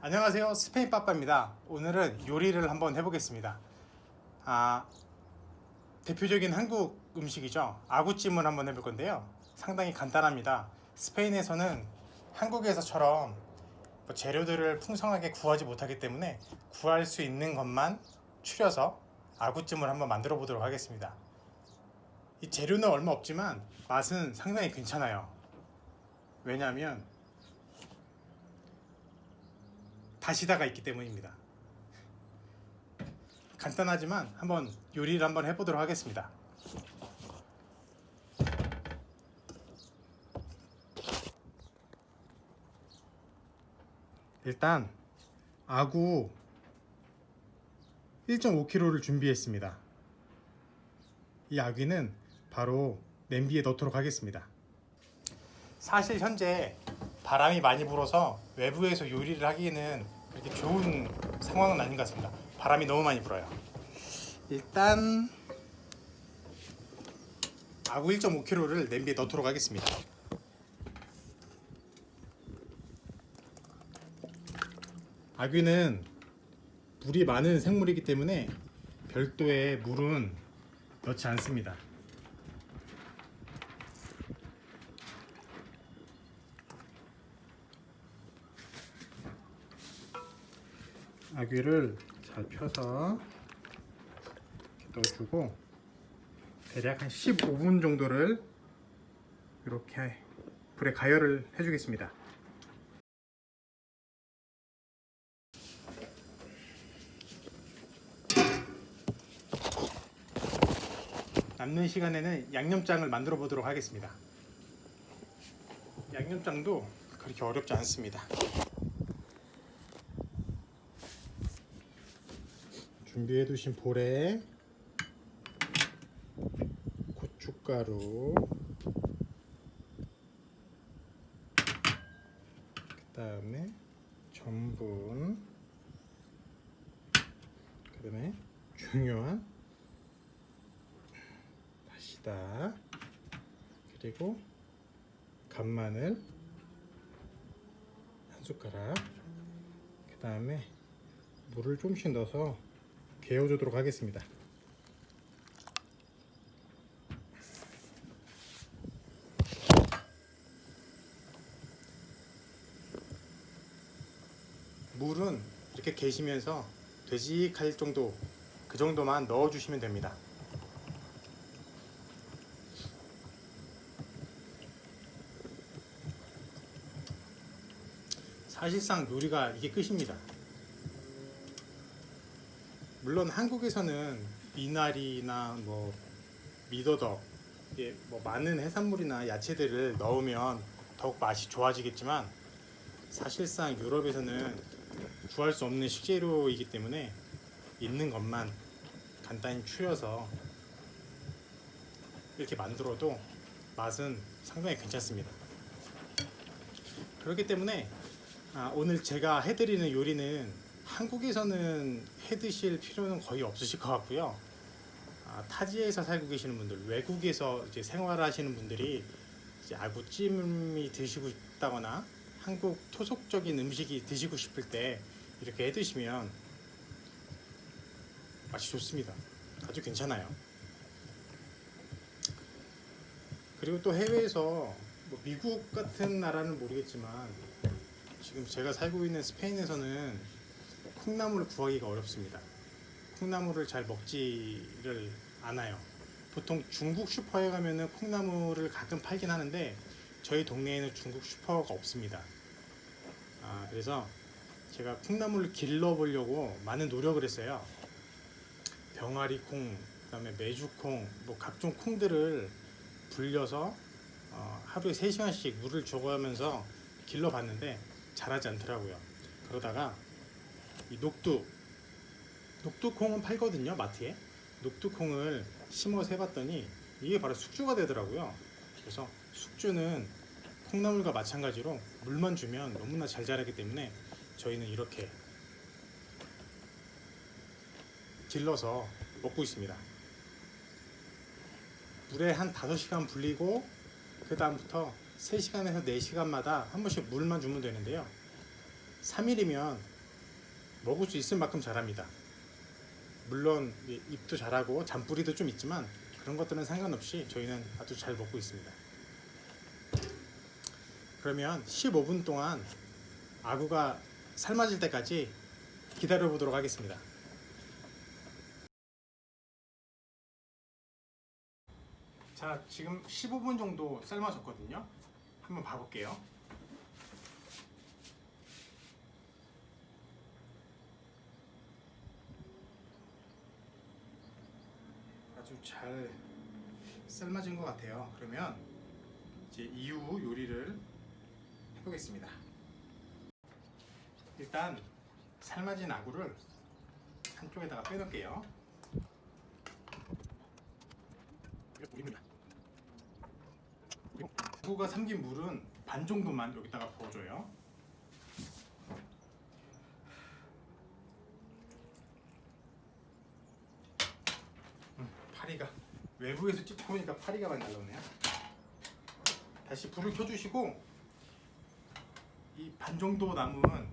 안녕하세요. 스페인 빠빠입니다. 오늘은 요리를 한번 해보겠습니다. 아 대표적인 한국 음식이죠. 아구찜을 한번 해볼 건데요. 상당히 간단합니다. 스페인에서는 한국에서처럼 뭐 재료들을 풍성하게 구하지 못하기 때문에 구할 수 있는 것만 추려서 아구찜을 한번 만들어 보도록 하겠습니다. 이 재료는 얼마 없지만 맛은 상당히 괜찮아요. 왜냐하면 다시다가 있기 때문입니다. 간단하지만 한번 요리를 한번 해보도록 하겠습니다. 일단 아구 1.5kg를 준비했습니다. 이 아귀는 바로 냄비에 넣도록 하겠습니다. 사실 현재 바람이 많이 불어서 외부에서 요리를 하기에는 그렇게 좋은 상황은 아닌 것 같습니다. 바람이 너무 많이 불어요. 일단 아구 1.5kg를 냄비에 넣도록 하겠습니다. 아귀는 물이 많은 생물이기 때문에 별도의 물은 넣지 않습니다. 아귀를 잘 펴서 이렇게 넣어주고 대략 한 15분 정도를 이렇게 불에 가열을 해주겠습니다. 남는 시간에는 양념장을 만들어 보도록 하겠습니다. 양념장도 그렇게 어렵지 않습니다. 준비해 두신 볼에 고춧가루 그 다음에 전분 그 다음에 중요한 다시다 그리고 간마늘 한 숟가락 그 다음에 물을 좀씩 넣어서 개어주도록 하겠습니다. 물은 이렇게 계시면서 되직할 정도 그 정도만 넣어주시면 됩니다. 사실상 요리가 이게 끝입니다. 물론 한국에서는 미나리나 뭐 미더덕, 예, 뭐 많은 해산물이나 야채들을 넣으면 더욱 맛이 좋아지겠지만 사실상 유럽에서는 구할 수 없는 식재료이기 때문에 있는 것만 간단히 추려서 이렇게 만들어도 맛은 상당히 괜찮습니다. 그렇기 때문에 아, 오늘 제가 해드리는 요리는 한국에서는 해 드실 필요는 거의 없으실 것 같고요. 아, 타지에서 살고 계시는 분들, 외국에서 이제 생활하시는 분들이 이제 아구찜이 드시고 싶다거나 한국 토속적인 음식이 드시고 싶을 때 이렇게 해 드시면 맛이 좋습니다. 아주 괜찮아요. 그리고 또 해외에서 뭐 미국 같은 나라는 모르겠지만 지금 제가 살고 있는 스페인에서는 콩나물을 구하기가 어렵습니다. 콩나물을 잘 먹지를 않아요. 보통 중국 슈퍼에 가면은 콩나물을 가끔 팔긴 하는데 저희 동네에는 중국 슈퍼가 없습니다. 아, 그래서 제가 콩나물을 길러 보려고 많은 노력을 했어요. 병아리 콩, 그다음에 메주콩, 뭐 각종 콩들을 불려서 어, 하루에 3시간씩 물을 줘가면서 길러 봤는데 자라지 않더라고요. 그러다가 이 녹두. 녹두콩은 팔거든요 마트에. 녹두콩을 심어서 해봤더니 이게 바로 숙주가 되더라고요. 그래서 숙주는 콩나물과 마찬가지로 물만 주면 너무나 잘 자라기 때문에 저희는 이렇게 길러서 먹고 있습니다. 물에 한 5시간 불리고 그 다음부터 3시간에서 4시간마다 한 번씩 물만 주면 되는데요. 3일이면 먹을 수 있을 만큼 자랍니다. 물론 이 잎도 자라고 잔뿌리도 좀 있지만 그런 것들은 상관없이 저희는 아주 잘 먹고 있습니다. 그러면 15분 동안 아구가 삶아질 때까지 기다려 보도록 하겠습니다. 자, 지금 15분 정도 삶아졌거든요. 한번 봐볼게요. 아주 잘 삶아진 것 같아요. 그러면 이제 이후 요리를 해보겠습니다. 일단 삶아진 아구를 한쪽에다가 빼놓을게요. 물입니다. 아구가 삼긴 물은 반 정도만 여기다가 부어줘요. 음, 파리가 외부에서 찍다 보니까 파리가 많이 날라오네요. 다시 불을 켜주시고 이 반 정도 남은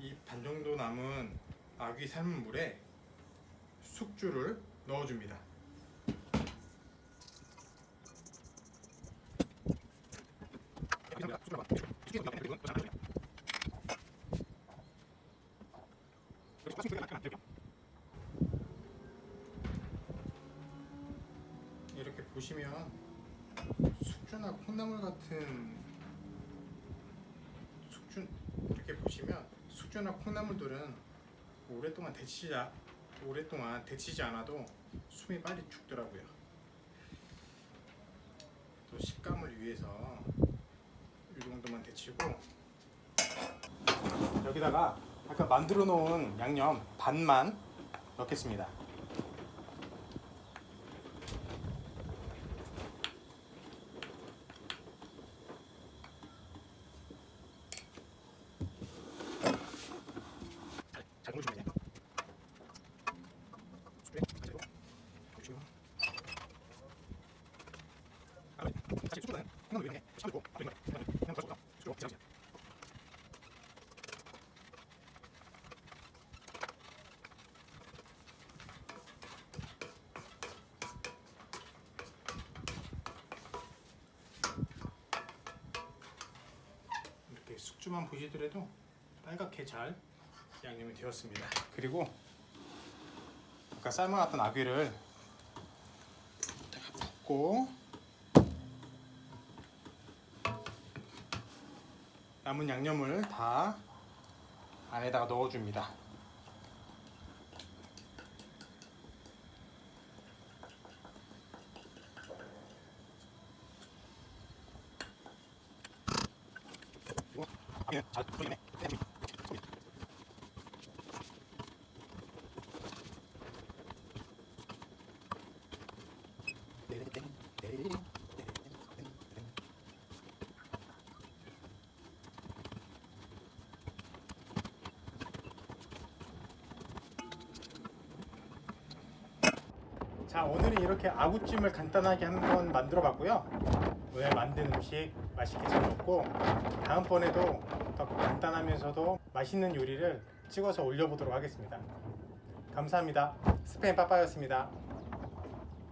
이 반 정도 남은 아귀 삶은 물에 숙주를 넣어줍니다. 이렇게 보시면 숙주나 콩나물 같은 숙주 이렇게 보시면 숙주나 콩나물들은 오랫동안 데치지 아- 오랫동안 데치지 않아도 숨이 빨리 죽더라고요. 또 식감을 위해서 이 정도만 데치고 여기다가 아까 만들어 놓은 양념 반만 넣겠습니다. 잘 넣어주면 돼요. 숙주에 가지고 보시면 아, 사실 숙주는 그냥 넣으면 돼. 시간 들고 그냥 그냥 그냥 가지고 숙주로 지나가세요. 이렇게 숙주만 보시더라도 빨갛게 잘 양념이 되었습니다. 그리고 아까 삶아놨던 아귀를 붓고 남은 양념을 다 안에다가 넣어줍니다. 잘 불리네. 자 오늘은 이렇게 아구찜을 간단하게 한번 만들어 봤고요. 오늘 만든 음식 맛있게 잘 먹고 다음번에도 더 간단하면서도 맛있는 요리를 찍어서 올려보도록 하겠습니다. 감사합니다. 스페인 빠빠였습니다